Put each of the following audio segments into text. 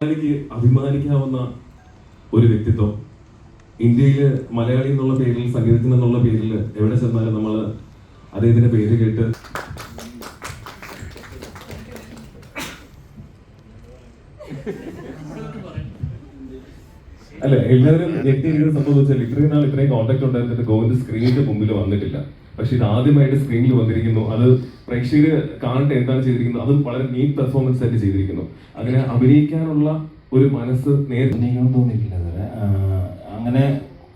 എനിക്ക് അഭിമാനിക്കാവുന്ന ഒരു വ്യക്തിത്വം. ഇന്ത്യയിൽ മലയാളി എന്നുള്ള പേരിൽ സംഗീതജ്ഞൻ എന്നുള്ള പേരിൽ എവിടെ ചെന്നാലും നമ്മൾ അദ്ദേഹത്തിന്റെ പേര് കേട്ട് അല്ല എല്ലാവരും ഞെട്ടിയിരിക്കുന്ന സംഭവം ഇത്രയും നാൾ ഇത്രയും കോൺടാക്ട് ഉണ്ടായിരുന്നിട്ട് ഗോവിന്ദ് സ്ക്രീനിന്റെ മുമ്പിൽ വന്നിട്ടില്ല. പക്ഷെ ഇത് ആദ്യമായിട്ട് സ്ക്രീനിൽ വന്നിരിക്കുന്നു. അത് പ്രേക്ഷകര് കാണട്ടെ എന്താണ് ചെയ്തിരിക്കുന്നത്. അതും വളരെ നീറ്റ് പെർഫോമൻസ് ആയിട്ട് ചെയ്തിരിക്കുന്നു. അങ്ങനെ അഭിനയിക്കാനുള്ള ഒരു മനസ്സ് നേരെ തോന്നിയിട്ടില്ല അങ്ങനെ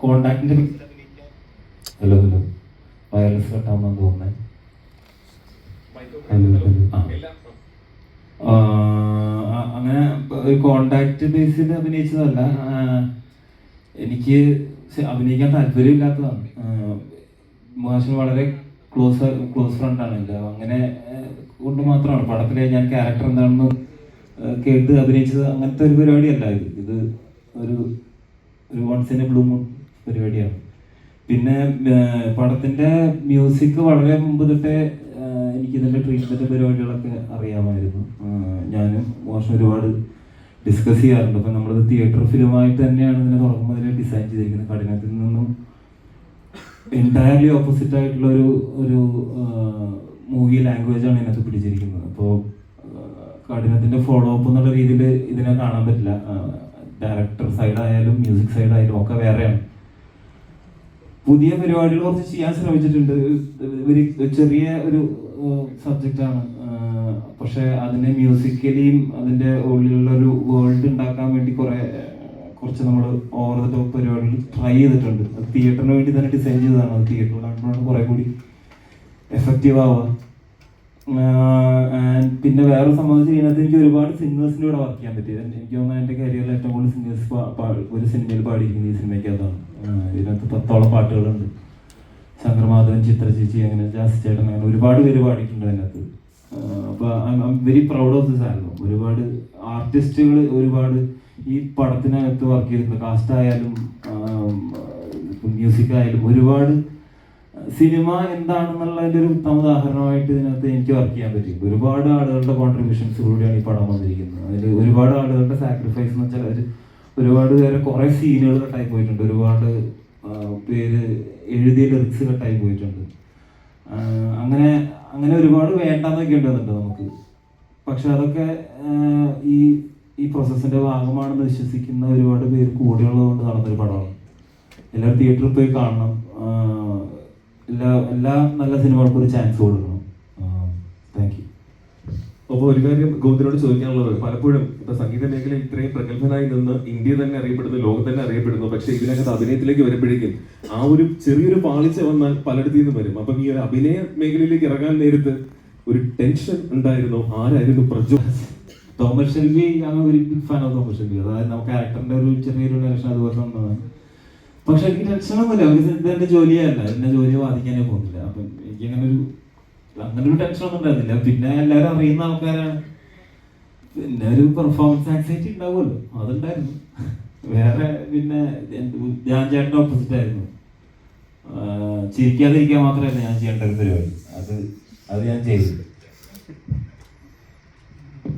കോണ്ടാക്ടിന്റെ ഹലോ ഹലോ. വയർലെസ് കട്ടാവുന്ന തോന്നുന്നത് അങ്ങനെ ഒരു കോണ്ടാക്ട് ബേസിൽ അഭിനയിച്ചതല്ല. എനിക്ക് അഭിനയിക്കാൻ താല്പര്യമില്ലാത്തതാണ്. മോഹൻ വളരെ ക്ലോസ് ക്ലോസ് ഫ്രണ്ടാണ് എന്റെ അങ്ങനെ കൊണ്ട് മാത്രമാണ്. പടത്തിലെ ഞാൻ ക്യാരക്ടർ എന്താണെന്ന് കേട്ട് അഭിനയിച്ചത് അങ്ങനത്തെ ഒരു പരിപാടിയല്ല ഇത്. ഇത് ഒരു ഒരു once in a blue moon പരിപാടിയാണ്. പിന്നെ പടത്തിന്റെ മ്യൂസിക് വളരെ മുമ്പ് തൊട്ടേ എനിക്കിതിന്റെ ട്രീറ്റ്മെന്റ് പരിപാടികളൊക്കെ അറിയാമായിരുന്നു. ഞാനും മോശം ഒരുപാട് ഡിസ്കസ് ചെയ്യാറുണ്ട്. അപ്പം നമ്മളിത് തിയേറ്റർ ഫിലിമായിട്ട് തന്നെയാണ് ഇതിനെ തുടങ്ങുമ്പോൾ ഡിസൈൻ ചെയ്തിരിക്കുന്നത്. കഠിനത്തിൽ നിന്നും എന്റയർലി ഓപ്പോസിറ്റ് ആയിട്ടുള്ള ഒരു ഒരു മൂവി ലാംഗ്വേജ് ആണ് ഇതിനകത്ത് പിടിച്ചിരിക്കുന്നത്. അപ്പോൾ കഠിനത്തിന്റെ ഫോളോ അപ്പ് എന്നുള്ള രീതിയിൽ ഇതിനെ കാണാൻ പറ്റില്ല. ഡയറക്ടർ സൈഡായാലും മ്യൂസിക് സൈഡായാലും ഒക്കെ വേറെയാണ്. പുതിയ പരിപാടികൾ കുറച്ച് ചെയ്യാൻ ശ്രമിച്ചിട്ടുണ്ട്. ഒരു ചെറിയ ഒരു സബ്ജക്റ്റാണ് പക്ഷെ അതിനെ മ്യൂസിക്കലിയും അതിന്റെ ഉള്ളിലുള്ള ഒരു വേൾഡ് ഉണ്ടാക്കാൻ വേണ്ടി കുറെ കുറച്ച് നമ്മൾ ഓവർ ദ ടോപ്പ് പരിപാടികൾ ട്രൈ ചെയ്തിട്ടുണ്ട്. അത് തിയേറ്ററിന് വേണ്ടി തന്നെ ഡിസൈൻ ചെയ്തതാണ് അത് തിയേറ്ററിൽ കാണുമ്പോഴാണ് കുറെ കൂടി എഫക്റ്റീവ് ആവുക. പിന്നെ വേറെ സംബന്ധിച്ച് ഇതിനകത്ത് എനിക്ക് ഒരുപാട് സിംഗേഴ്സിന്റെ കൂടെ വർക്ക് ചെയ്യാൻ പറ്റി. എനിക്ക് തോന്നുന്നു എന്റെ കരിയറിൽ ഏറ്റവും കൂടുതൽ സിംഗേഴ്സ് ഒരു സിനിമയിൽ പാടിയിരിക്കുന്നത് ഈ സിനിമയ്ക്കകത്താണ്. ഇതിനകത്ത് പത്തോളം പാട്ടുകളുണ്ട്. ശങ്കർ മാധവൻ ചിത്ര ചേച്ചി അങ്ങനെ ജാസ് ചേട്ടൻ അങ്ങനെ ഒരുപാട് പേര് പാടിയിട്ടുണ്ട് അതിനകത്ത്. അപ്പോൾ I am very proud of this album ഒരുപാട് ആർട്ടിസ്റ്റുകൾ ഒരുപാട് ഈ പടത്തിനകത്ത് വർക്ക് ചെയ്തിരുന്ന കാസ്റ്റ് ആയാലും മ്യൂസിക് ആയാലും ഒരുപാട് സിനിമ എന്താണെന്നുള്ളതിന്റെ ഒരു ഉത്തമ ഉദാഹരണമായിട്ട് ഇതിനകത്ത് എനിക്ക് വർക്ക് ചെയ്യാൻ പറ്റി. ഒരുപാട് ആളുകളുടെ കോൺട്രിബ്യൂഷൻസ് കൂടിയാണ് ഈ പടം വന്നിരിക്കുന്നത്. അതിൽ ഒരുപാട് ആളുകളുടെ സാക്രിഫൈസ് എന്ന് വെച്ചാൽ അവർ ഒരുപാട് പേരെ കുറേ സീനുകൾ കട്ടായി പോയിട്ടുണ്ട്. ഒരുപാട് പേര് എഴുതിയ ലിറിക്സ് കട്ടായി പോയിട്ടുണ്ട്. അങ്ങനെ അങ്ങനെ ഒരുപാട് വേണ്ടെന്നൊക്കെ ഉണ്ടെന്നുണ്ട് നമുക്ക്. പക്ഷെ അതൊക്കെ ഈ ഈ പ്രോസസ്സിന്റെ ഭാഗമാണെന്ന് വിശ്വസിക്കുന്ന ഒരുപാട് പേര് കൂടെയുള്ളതുകൊണ്ട് നടന്നൊരു പടമാണ്. എല്ലാവരും തിയേറ്ററിൽ പോയി കാണണം. എല്ലാ എല്ലാ നല്ല സിനിമകൾക്കും ഒരു ചാൻസ് കൊടുക്കണം. താങ്ക് യു അപ്പോൾ ഒരു കാര്യം ഗോവിന്ദനോട് ചോദിക്കാനുള്ളത് പലപ്പോഴും ഇപ്പൊ സംഗീത മേഖല ഇത്രയും പ്രഗത്ഭനായി നിന്ന് ഇന്ത്യ തന്നെ അറിയപ്പെടുന്നു ലോകം തന്നെ അറിയപ്പെടുന്നു പക്ഷേ ഇതിനകത്ത് അഭിനയത്തിലേക്ക് വരുമ്പോഴേക്കും ആ ഒരു ചെറിയൊരു പാളിച്ച വന്നാൽ പലയിടത്തു നിന്നും വരും. അപ്പം ഈ ഒരു അഭിനയ മേഖലയിലേക്ക് ഇറങ്ങാൻ നേരത്ത് ഒരു ടെൻഷൻ ഉണ്ടായിരുന്നു. ആരായിരുന്നു പ്രചോ തോമർ ഷെൽവി ഞാൻ ഒരു big fan of Thomas Shelby. അതായത് നമുക്ക് ക്യാരക്ടറിന്റെ ഒരു ചെറിയൊരു ടെൻഷൻ അതുപോലെ പക്ഷെ എനിക്ക് ടെൻഷനൊന്നുമില്ല. അവർക്ക് ഇത് ജോലിയല്ല. എന്റെ ജോലിയെ ബാധിക്കാനേ പോകുന്നില്ല. അപ്പം എനിക്ക് അങ്ങനെ ഒരു അങ്ങനെ ഒരു ടെൻഷൻ ഒന്നും ഉണ്ടായിരുന്നില്ല. പിന്നെ എല്ലാവരും അറിയുന്ന ആൾക്കാരാണ്. പിന്നെ ഒരു പെർഫോമൻസ് ആക്സൈറ്റി ഉണ്ടാവുമല്ലോ. അതുണ്ടായിരുന്നു. വേറെ പിന്നെ ഞാൻ ചേട്ടന്റെ ഓപ്പോസിറ്റ് ആയിരുന്നു. ചിരിക്കാതിരിക്കാൻ മാത്രമല്ല ഞാൻ ചെയ്യേണ്ട ഒരു പരിപാടി. അത് അത് ഞാൻ ചെയ്തു